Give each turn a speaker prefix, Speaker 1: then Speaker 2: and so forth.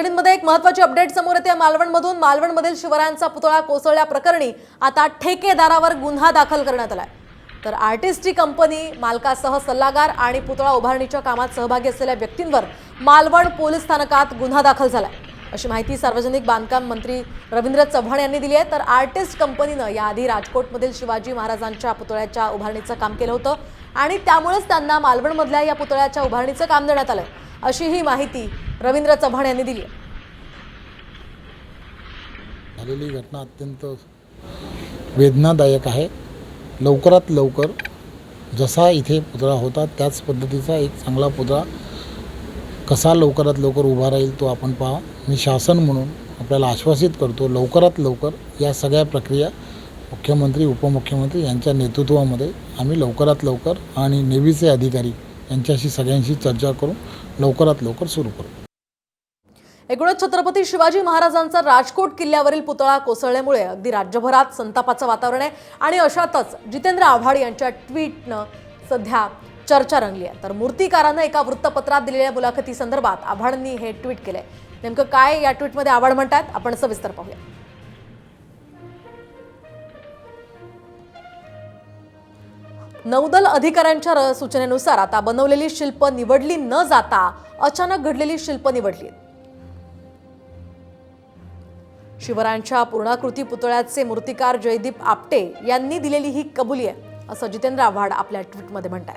Speaker 1: बुलेटिनमध्ये एक महत्वाची अपडेट समोर येते. मालवणमधून मालवणमधील शिवरायांचा पुतळा कोसळल्याप्रकरणी आता ठेकेदारावर गुन्हा दाखल करण्यात आलाय. तर आर्टिस्टची कंपनी मालकासह सल्लागार आणि पुतळा उभारणीच्या कामात सहभागी असलेल्या व्यक्तींवर मालवण पोलीस स्थानकात गुन्हा दाखल झालाय. अशी माहिती सार्वजनिक बांधकाम मंत्री रवींद्र चव्हाण यांनी दिली आहे. तर आर्टिस्ट कंपनीनं याआधी राजकोटमधील शिवाजी महाराजांच्या पुतळ्याच्या उभारणीचं काम केलं होतं आणि त्यामुळेच त्यांना मालवणमधल्या या पुतळ्याच्या उभारणीचं काम देण्यात आलंय. अशी ही माहिती रवींद्र चव्हाण यांनी दिली.
Speaker 2: झालेली घटना अत्यंत वेदनादायक आहे. लवकरात लवकर जसा इथे पुतळा होता त्याच पद्धतीचा एक चांगला पुतळा कसा लवकरात लवकर उभा राहील तो आपण पहा. मी शासन म्हणून आपल्याला आश्वासित करतो लवकरात लवकर या सगळ्या प्रक्रिया मुख्यमंत्री उपमुख्यमंत्री यांच्या नेतृत्वामध्ये आम्ही लवकरात लवकर आणि नेव्हीचे अधिकारी यांच्याशी सगळ्यांशी चर्चा करून लवकरात लवकर सुरू करू.
Speaker 1: एकूणच छत्रपती शिवाजी महाराजांचा राजकोट किल्ल्यावरील पुतळा कोसळल्यामुळे अगदी राज्यभरात संतापाचं वातावरण आहे आणि अशातच जितेंद्र आव्हाड यांच्या ट्विटनं सध्या चर्चा रंगली आहे. तर मूर्तिकारानं एका वृत्तपत्रात दिलेल्या मुलाखती संदर्भात आव्हाडांनी हे ट्विट केलंय. नेमकं काय या ट्विटमध्ये आव्हाड म्हणतात आपण सविस्तर पाहूया. नौदल अधिकाऱ्यांच्या र- सूचनेनुसार आता बनवलेली शिल्प निवडली न जाता अचानक घडलेली शिल्प निवडली. शिवरायांच्या पूर्णाकृती पुतळ्याचे मूर्तिकार जयदीप आपटे यांनी दिलेली ही कबुली आहे असं जितेंद्र आव्हाड आपल्या ट्विटमध्ये म्हणतात